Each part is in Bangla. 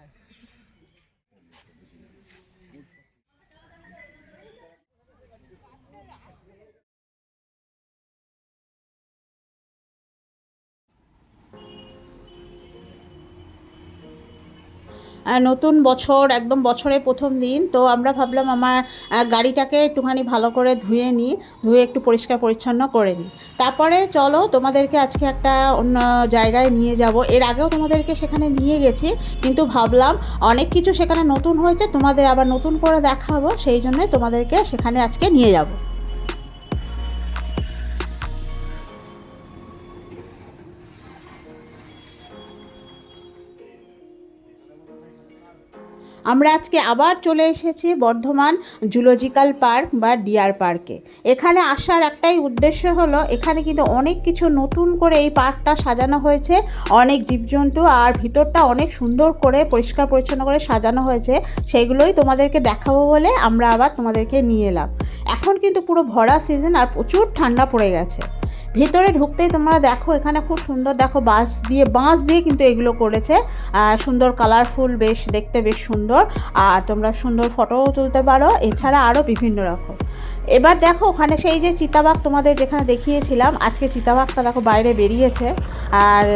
né? নতুন বছর, একদম বছরের প্রথম দিন, তো আমরা ভাবলাম আমার গাড়িটাকে একটুখানি ভালো করে ধুয়ে নিই ধুয়ে একটু পরিষ্কার পরিচ্ছন্ন করে নিই তারপরে চলো তোমাদেরকে আজকে একটা অন্য জায়গায় নিয়ে যাব। এর আগেও তোমাদেরকে সেখানে নিয়ে গেছি, কিন্তু ভাবলাম অনেক কিছু সেখানে নতুন হয়েছে, তোমাদের আবার নতুন করে দেখাবো, সেই জন্যে তোমাদেরকে সেখানে আজকে নিয়ে যাব। আমরা আজকে আবার চলে এসেছি বর্ধমান জুলজিক্যাল পার্ক বা ডিয়ার পার্কে। এখানে আসার একটাই উদ্দেশ্য হলো, এখানে কিন্তু অনেক কিছু নতুন করে এই পার্কটা সাজানো হয়েছে। অনেক জীবজন্তু আর ভিতরটা অনেক সুন্দর করে, পরিষ্কার পরিচ্ছন্ন করে সাজানো হয়েছে। সেগুলোই তোমাদেরকে দেখাবো বলে আমরা আবার তোমাদেরকে নিয়ে এলাম। এখন কিন্তু পুরো ভরা সিজন আর প্রচুর ঠান্ডা পড়ে গেছে। ভেতরে ঢুকতেই তোমরা দেখো, এখানে খুব সুন্দর দেখো, বাঁশ দিয়ে বাঁশ দিয়ে কিন্তু এগুলো করেছে। সুন্দর কালারফুল বেশ দেখতে বেশ সুন্দর। আর তোমরা সুন্দর ফটোও তুলতে পারো, এছাড়া আরও বিভিন্ন রকম। এবার দেখো, ওখানে সেই যে চিতাবাঘ তোমাদের যেখানে দেখিয়েছিলাম, আজকে চিতাবাঘটা দেখো বাইরে বেরিয়েছে। আর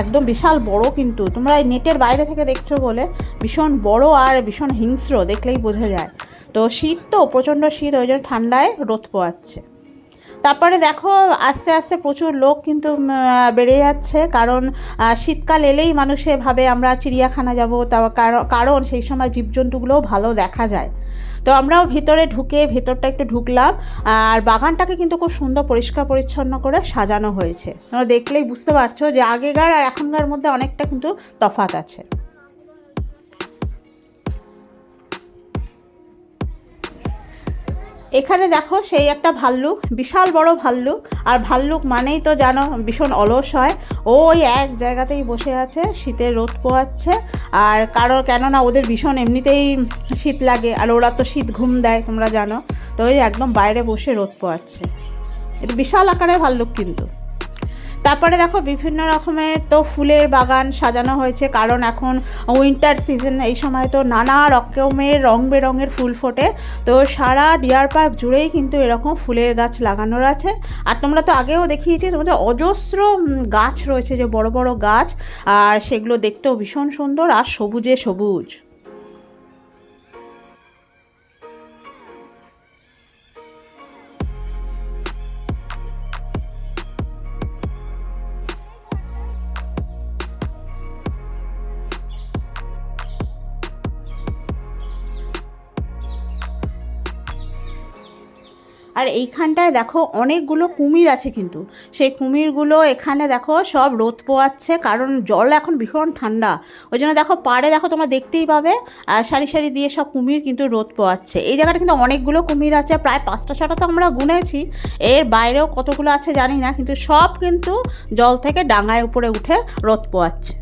একদম বিশাল বড় কিন্তু। তোমরা এই নেটের বাইরে থেকে দেখছ বলে, ভীষণ বড় আর ভীষণ হিংস্র দেখলেই বোঝা যায়। তো শীত তো, প্রচণ্ড শীত, ওই জন্য ঠান্ডায় রোদ পোয়াচ্ছে। তারপরে দেখো, আস্তে আস্তে প্রচুর লোক কিন্তু বেড়ে যাচ্ছে। কারণ শীতকাল এলেই মানুষে ভাবে, আমরা চিড়িয়াখানা যাব। তা কার- কারণ সেই সময় জীবজন্তুগুলোও ভালো দেখা যায়। তো আমরাও ভিতরে ঢুকে, ভেতরটা একটু ঢুকলাম। আর বাগানটাকে কিন্তু খুব সুন্দর পরিষ্কার পরিচ্ছন্ন করে সাজানো হয়েছে। তোমরা দেখলেই বুঝতে পারছ যে আগেকার আর এখনকার মধ্যে অনেকটা কিন্তু তফাৎ আছে। এখানে দেখো সেই একটা ভাল্লুক, বিশাল বড় ভাল্লুক। আর ভাল্লুক মানেই তো জানো ভীষণ অলস হয়। ও ওই এক জায়গাতেই বসে আছে শীতে রোদ পোয়াচ্ছে আর কারোর কেননা ওদের ভীষণ এমনিতেই শীত লাগে, আর ওরা তো শীত ঘুম দেয়, তোমরা জানো। তো ওই একদম বাইরে বসে রোদ পোয়াচ্ছে এটা বিশাল আকারের ভাল্লুক কিন্তু। তারপরে দেখো বিভিন্ন রকমের তো ফুলের বাগান সাজানো হয়েছে, কারণ এখন উইন্টার সিজন এই সময় তো নানা রকমের রং বেরঙের ফুল ফোটে। তো সারা ডিয়ার পার্ক জুড়েই কিন্তু এরকম ফুলের গাছ লাগানোর আছে। আর তোমরা তো আগেও দেখিয়েছি, তোমাদের অজস্র গাছ রয়েছে যে বড় বড় গাছ, আর সেগুলো দেখতেও ভীষণ সুন্দর আর সবুজে সবুজ। আর এইখানটায় দেখো অনেকগুলো কুমির আছে কিন্তু। সেই কুমিরগুলো এখানে দেখো সব রোদ পোয়াচ্ছে, কারণ জল এখন ভীষণ ঠান্ডা। ওই জন্য দেখো পাড়ে দেখো তোমরা দেখতেই পাবে আর সারি সারি দিয়ে সব কুমির কিন্তু রোদ পোয়াচ্ছে। এই জায়গাটা কিন্তু অনেকগুলো কুমির আছে, প্রায় পাঁচটা ছটা তো আমরা গুনেছি। এর বাইরেও কতগুলো আছে জানি না, কিন্তু সব কিন্তু জল থেকে ডাঙায় উপরে উঠে রোদ পোয়াচ্ছে।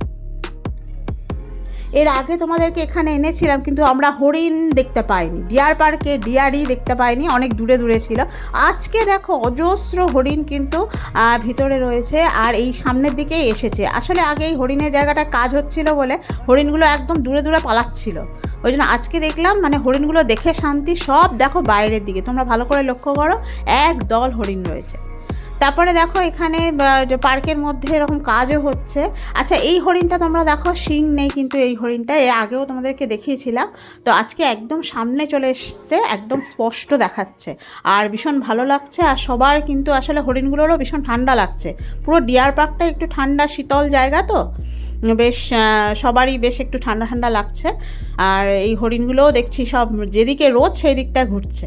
এর আগে তোমাদেরকে এখানে এনেছিলাম, কিন্তু আমরা হরিণ দেখতে পাইনি। ডিয়ার পার্কে ডিয়ারই দেখতে পাইনি, অনেক দূরে দূরে ছিল। আজকে দেখো অজস্র হরিণ কিন্তু ভিতরে রয়েছে আর এই সামনের দিকেই এসেছে। আসলে আগে এই হরিণের জায়গাটা কাজ হচ্ছিল বলে হরিণগুলো একদম দূরে দূরে পালাচ্ছিল। ওই জন্য আজকে দেখলাম মানে হরিণগুলো দেখে শান্তি সব দেখো বাইরের দিকে। তোমরা ভালো করে লক্ষ্য করো, এক দল হরিণ রয়েছে। তারপরে দেখো এখানে পার্কের মধ্যে এরকম কাজও হচ্ছে। আচ্ছা এই হরিণটা তোমরা দেখো, শিং নেই কিন্তু এই হরিণটা, এর আগেও তোমাদেরকে দেখিয়েছিলাম। তো আজকে একদম সামনে চলে এসছে, একদম স্পষ্ট দেখাচ্ছে। আর ভীষণ ভালো লাগছে, আর সবার কিন্তু আসলে হরিণগুলোরও ভীষণ ঠান্ডা লাগছে। পুরো ডিয়ার পার্কটা একটু ঠান্ডা, শীতল জায়গা তো? বেশ সবারই বেশ একটু ঠান্ডা ঠান্ডা লাগছে। আর এই হরিণগুলোও দেখছি সব যেদিকে রোদ সেই দিকটা ঘুরছে।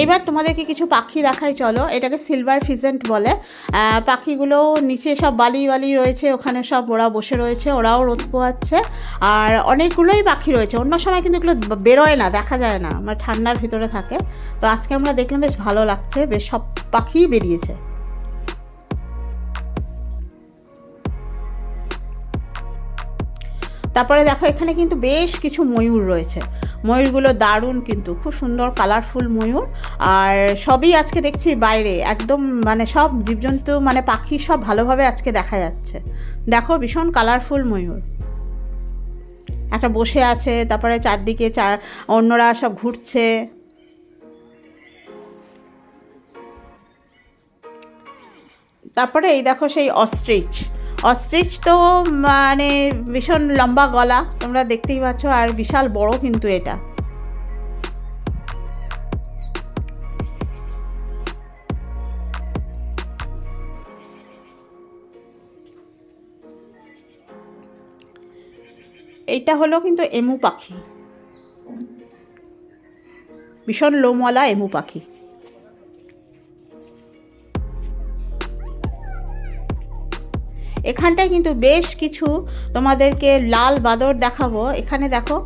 এইবার তোমাদেরকে কিছু পাখি দেখাই, চলো। এটাকে সিলভার ফিজেন্ট বলে। পাখিগুলো নিচে সব বালি বালি রয়েছে, ওখানে সব ওরা বসে রয়েছে, ওরাও রোদ পোয়াচ্ছে আর অনেকগুলোই পাখি রয়েছে। অন্য সময় কিন্তু এগুলো বেরোয় না, দেখা যায় না। মানে ঠান্ডার ভিতরে থাকে। তো আজকে আমরা দেখলাম বেশ ভালো লাগছে, বেশ সব পাখিই বেরিয়েছে। তারপরে দেখো এখানে কিন্তু বেশ কিছু ময়ূর রয়েছে। ময়ূরগুলো দারুণ কিন্তু, খুব সুন্দর কালারফুল ময়ূর। আর সবই আজকে দেখছি বাইরে, একদম মানে সব জীবজন্তু মানে পাখি সব ভালোভাবে আজকে দেখা যাচ্ছে। দেখো ভীষণ কালারফুল ময়ূর। একটা বসে আছে, তারপরে চারদিকে চার অন্যরা সব ঘুরছে। তারপরে এই দেখো সেই অস্ট্রিচ অস্ট্রিচ তো মানে ভীষণ লম্বা গলা, তোমরা দেখতেই পাচ্ছ, আর বিশাল বড় কিন্তু এটা। এইটা হলো কিন্তু এমু পাখি। ভীষণ লোমওয়ালা এমু পাখি। এখানটায় কিন্তু বেশ কিছু তোমাদেরকে লাল বাদর দেখাবো। এখানে দেখো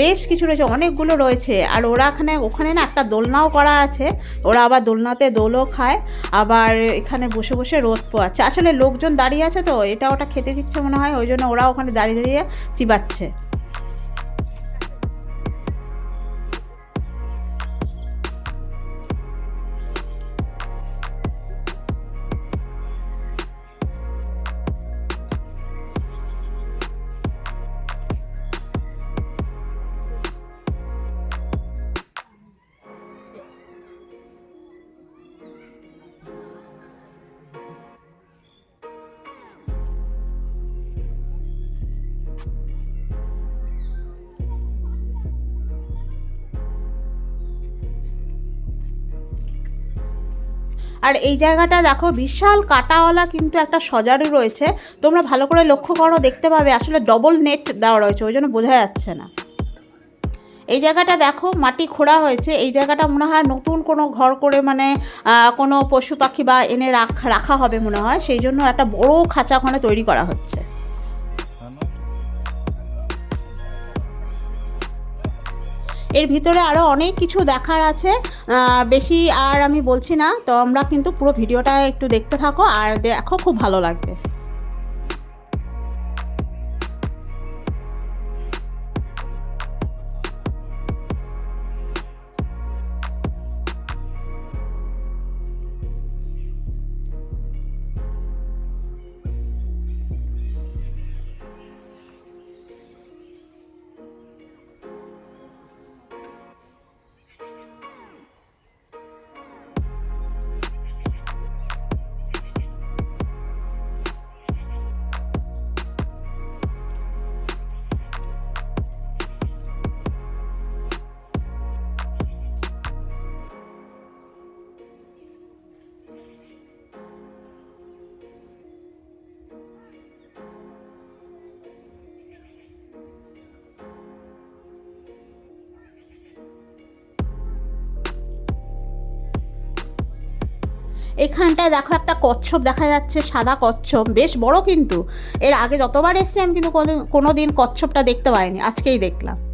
বেশ কিছু রয়েছে, অনেকগুলো রয়েছে। আর ওরা এখানে, ওখানে না একটা দোলনাও করা আছে। ওরা আবার দোলনাতে দোলও খায়, আবার এখানে বসে বসে রোদ পোয়াচ্ছে। আসলে লোকজন দাঁড়িয়ে আছে তো, এটা ওটা খেতে দিচ্ছে মনে হয়, ওই জন্য ওরা ওখানে দাঁড়িয়ে দাঁড়িয়ে চিবাচ্ছে। আর এই জায়গাটা দেখো, বিশাল কাটাওয়ালা কিন্তু একটা সজারু রয়েছে। তোমরা ভালো করে লক্ষ্য করো, দেখতে পাবে আসলে ডবল নেট দেওয়া রয়েছে, ওই জন্য বোঝা যাচ্ছে না। এই জায়গাটা দেখো, মাটি খোঁড়া হয়েছে। এই জায়গাটা মনে হয় নতুন কোনো ঘর করে মানে কোনো পশু পাখি বা এনে রাখ হবে মনে হয়। সেই জন্য একটা বড় খাঁচা ওখানে তৈরি করা হচ্ছে। এর ভিতরে আরও অনেক কিছু দেখার আছে। বেশি আর আমি বলছি না, তো আমরা কিন্তু পুরো ভিডিওটা একটু দেখতে থাকো আর দেখো, খুব ভালো লাগবে। এখানটায় দেখো একটা কচ্ছপ দেখা যাচ্ছে, সাদা কচ্ছপ, বেশ বড় কিন্তু। এর আগে যতবার এসছি, আমি কিন্তু কোনো- দিন কচ্ছপটা দেখতে পাইনি আজকেই দেখলাম।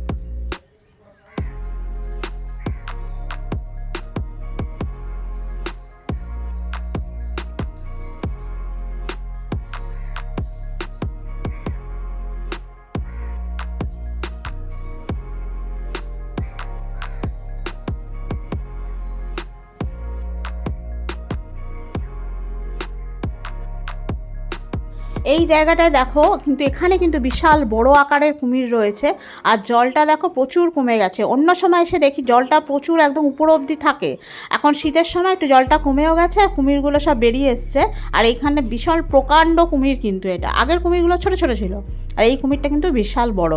এই জায়গাটায় দেখো, কিন্তু এখানে কিন্তু বিশাল বড় আকারের কুমির রয়েছে। আর জলটা দেখো প্রচুর কমে গেছে। অন্য সময় এসে দেখি জলটা প্রচুর একদম উপর অবধি থাকে। এখন শীতের সময় একটু জলটা কমেও গেছে আর কুমিরগুলো সব বেরিয়ে এসছে। আর এইখানে বিশাল প্রকাণ্ড কুমির কিন্তু এটা। আগের কুমিরগুলো ছোট ছোট ছিল। আর এই কুমিরটা কিন্তু বিশাল বড়।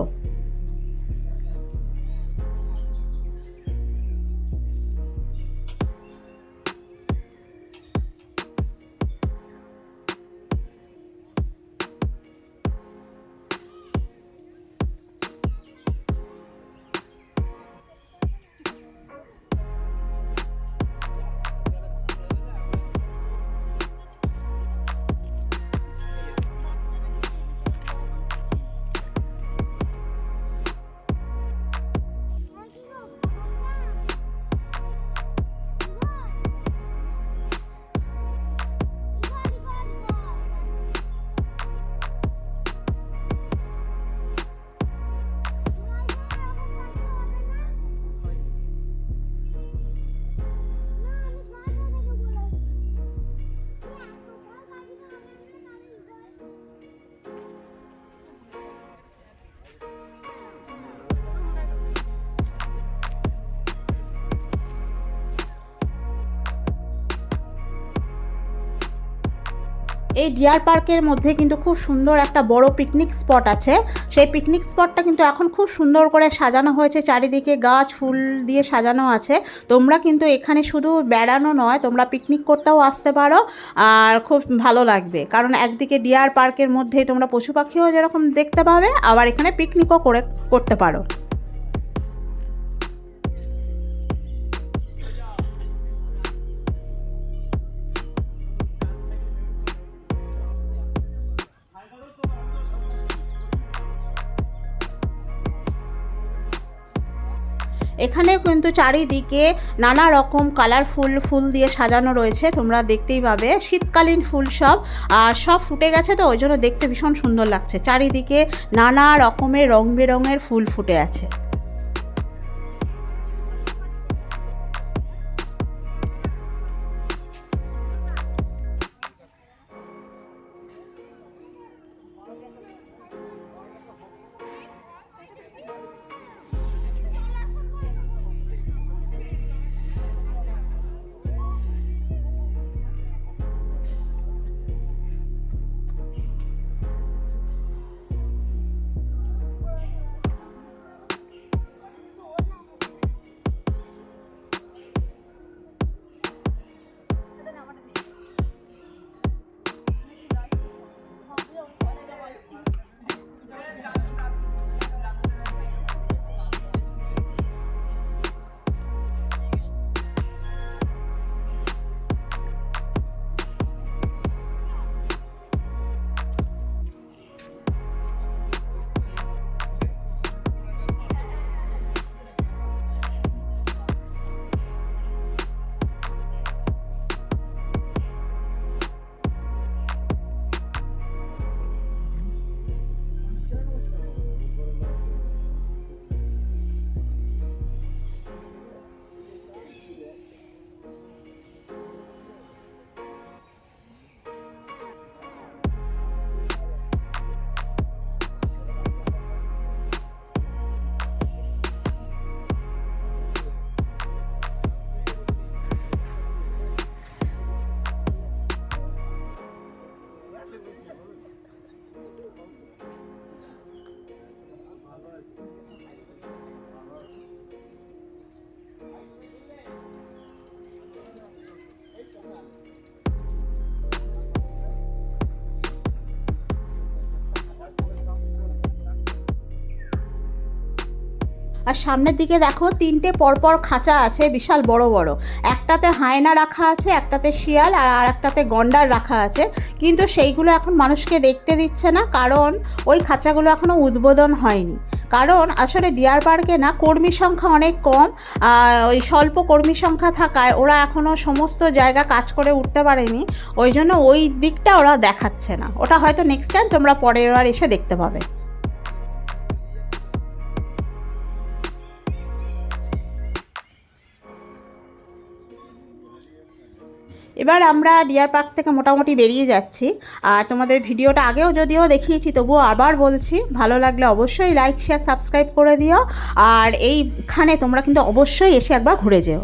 এই ডিয়ার পার্কের মধ্যে কিন্তু খুব সুন্দর একটা বড় পিকনিক স্পট আছে। সেই পিকনিক স্পটটা কিন্তু এখন খুব সুন্দর করে সাজানো হয়েছে, চারিদিকে গাছ, ফুল দিয়ে সাজানো আছে। তোমরা কিন্তু এখানে শুধু বেড়ানো নয়, তোমরা পিকনিক করতেও আসতে পারো আর খুব ভালো লাগবে। কারণ একদিকে ডিয়ার পার্কের মধ্যেই তোমরা পশু পাখিও যেরকম দেখতে পাবে, আবার এখানে পিকনিকও করে, করতে পারো। এখানে কিন্তু চারিদিকে নানা রকম কালারফুল ফুল দিয়ে সাজানো রয়েছে, তোমরা দেখতেই পাবে। শীতকালীন ফুল সব, আর সব ফুটে গেছে তো ওই জন্য দেখতে ভীষণ সুন্দর লাগছে। চারিদিকে নানা রকমের রং বেরঙের ফুল ফুটে আছে। আর সামনের দিকে দেখো তিনটে পরপর খাঁচা আছে, বিশাল বড় বড়। একটাতে হায়না রাখা আছে, একটাতে শিয়াল আর আর একটাতে গন্ডার রাখা আছে। কিন্তু সেইগুলো এখন মানুষকে দেখতে দিচ্ছে না, কারণ ওই খাঁচাগুলো এখনও উদ্বোধন হয়নি। কারণ আসলে ডিয়ার পার্কে না, কর্মী সংখ্যা অনেক কম ওই স্বল্প কর্মী সংখ্যা থাকায় ওরা এখনও সমস্ত জায়গা কাজ করে উঠতে পারেনি। ওই জন্য ওই দিকটা ওরা দেখাচ্ছে না। ওটা হয়তো নেক্সট টাইম তোমরা পরের বার এসে দেখতে পাবে। এবার আমরা ডিয়ার পার্ক থেকে মোটামুটি বেরিয়ে যাচ্ছি। আর তোমাদের ভিডিওটা আগেও যদিও দেখিয়েছি, তবুও আবার বলছি, ভালো লাগলে অবশ্যই লাইক শেয়ার সাবস্ক্রাইব করে দিও। আর এইখানে তোমরা কিন্তু অবশ্যই এসে একবার ঘুরে যেও।